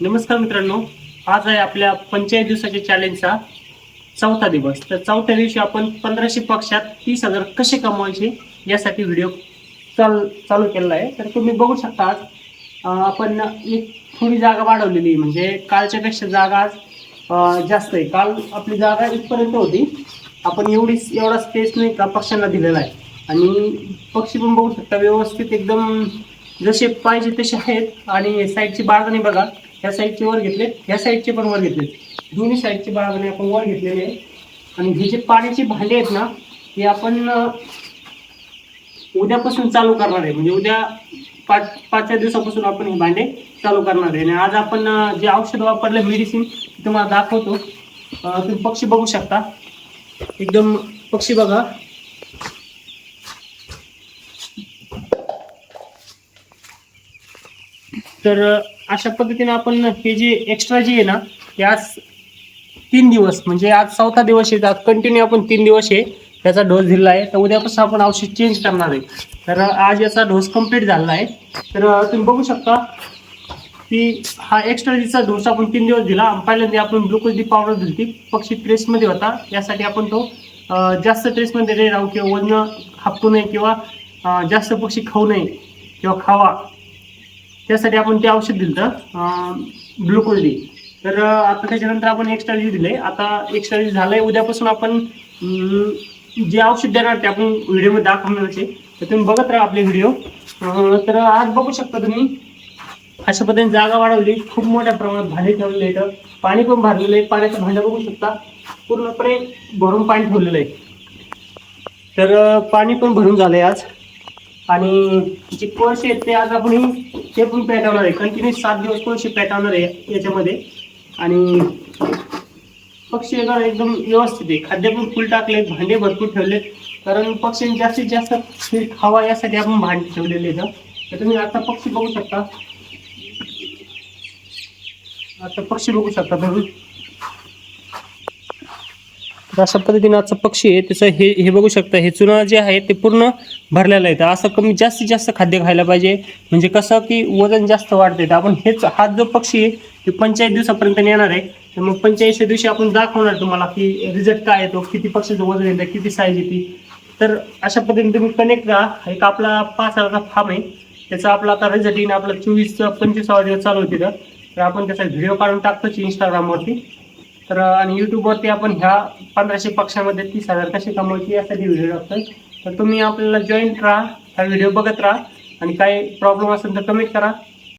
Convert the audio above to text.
नमस्कार मित्रांनो आज आहे आपल्या पंचायत दिवसाच्या चॅलेंजचा चौथा दिवस. तर चौथ्या दिवशी आपण पंधराशे पक्षात तीस हजार कसे कमवायचे यासाठी व्हिडिओ चाल चालू केलेला आहे. तर तुम्ही बघू शकता आज आपण एक थोडी जागा वाढवलेली आहे. म्हणजे कालच्यापेक्षा जागा आज जास्त आहे. काल आपली जागा इथपर्यंत होती. आपण एवढी एवढा स्पेस नाही का पक्ष्यांना दिलेला आहे. आणि पक्षी पण बघू शकता व्यवस्थित एकदम जसे पाहिजे तसे आहेत. आणि साईडची बाळगणी बघा. ह्या साईडचे वर घेतले ह्या साईडचे पण वर घेतले. दोन्ही साईडचे बाळगणी आपण वर घेतलेले आहे आणि हे जे पाण्याची भांडे आहेत ना हे आपण उद्यापासून चालू करणार आहे. म्हणजे उद्या पाच पाचव्या दिवसापासून आपण हे भांडे चालू करणार आहे. आणि आज आपण जे औषध वापरलं मेडिसिन तुम्हाला दाखवतो. तुम्ही पक्षी बघू शकता. एकदम पक्षी बघा. तर अशा पद्धतीने आपण हे जे एक्स्ट्रा जे आहे ना ते आज तीन दिवस म्हणजे आज चौथा दिवस आहे आज कंटिन्यू आपण तीन दिवस आहे त्याचा डोस दिलेला आहे. तर उद्यापासून आपण औषध चेंज करणार आहे. तर आज याचा डोस कंप्लीट झालेला आहे. तर तुम्ही बघू शकता की हा एक्स्ट्रा डीचा डोस आपण तीन दिवस दिला. आणि पहिल्यांदा आपण ग्लुकोज डी पावडर दिली ती पक्षी ट्रेसमध्ये होता. यासाठी आपण तो जास्त ट्रेसमध्ये नाही राहू किंवा वजन हापू नये किंवा जास्त पक्षी खाऊ नये किंवा खावा. त्यासाठी आपण ते औषध दिलं ग्लुकोज डी तर आता त्याच्यानंतर आपण एक्स्ट्रा डी दिले आता एक्स्ट्रा डी झालंय उद्यापासून आपण जे औषध देणार ते आपण व्हिडिओमध्ये दाखवणार आहे तर तुम्ही बघत राहा आपले व्हिडिओ. तर आज बघू शकता तुम्ही अशा पद्धतीने जागा वाढवली. खूप मोठ्या प्रमाणात भांडे ठेवलेले आहेत. इथं. पाणी पण भरलेलं आहे. पाण्याचं भांडं बघू शकता. पूर्णपणे भरून पाणी ठेवलेलं आहे. तर पाणी पण भरून झालंय आज. आणि जे कोळसे आहेत ते आज आपण ते पण पेटवणार आहे. कंटिन्यू सात दिवस कोळसे पेटवणार आहे याच्यामध्ये. आणि पक्षी एकदम व्यवस्थित आहे. खाद्य पण फुल टाकले भांडे भरपूर ठेवले कारण पक्षी जास्तीत जास्त हे खावा यासाठी आपण भांडे ठेवलेले इथं तर तुम्ही आता पक्षी बघू शकता. आता पक्षी बघू शकता. तुम्ही अशा पद्धतीनं आजचा पक्षी आहे त्याचं हे हे बघू शकता हे चुना जे आहे ते पूर्ण भरलेलं आहे. तर असं कमी जास्तीत जास्त खाद्य खायला पाहिजे. म्हणजे कसं की वजन जास्त वाढते. तर आपण हेच हा जो पक्षी आहे ते पंचेचाळीस दिवसापर्यंत येणार आहे. तर मग पंचायतच्या दिवशी आपण दाखवणार तुम्हाला की रिझल्ट काय येतो किती पक्षीचं वजन येतं किती साईज येते तर अशा पद्धतीने तुम्ही कनेक्ट राहा एक आपला पाच हजाराचा फार्म आहे. त्याचा आपला आता रिझल्ट येईन आपला चोवीस पंचवीसावा दिवस चालू होते तर तर आपण त्याचा व्हिडिओ काढून टाकतोच इंस्टाग्रामवरती तर आणि यूट्यूबवरती आपण ह्या पंधराशे पक्षामध्ये तीस हजार कसे कमवायची यासाठी व्हिडिओ टाकतोय. तर तुम्ही आपल्याला जॉईंट राहा हा व्हिडिओ बघत राहा आणि काही प्रॉब्लेम असेल तर कमेंट करा.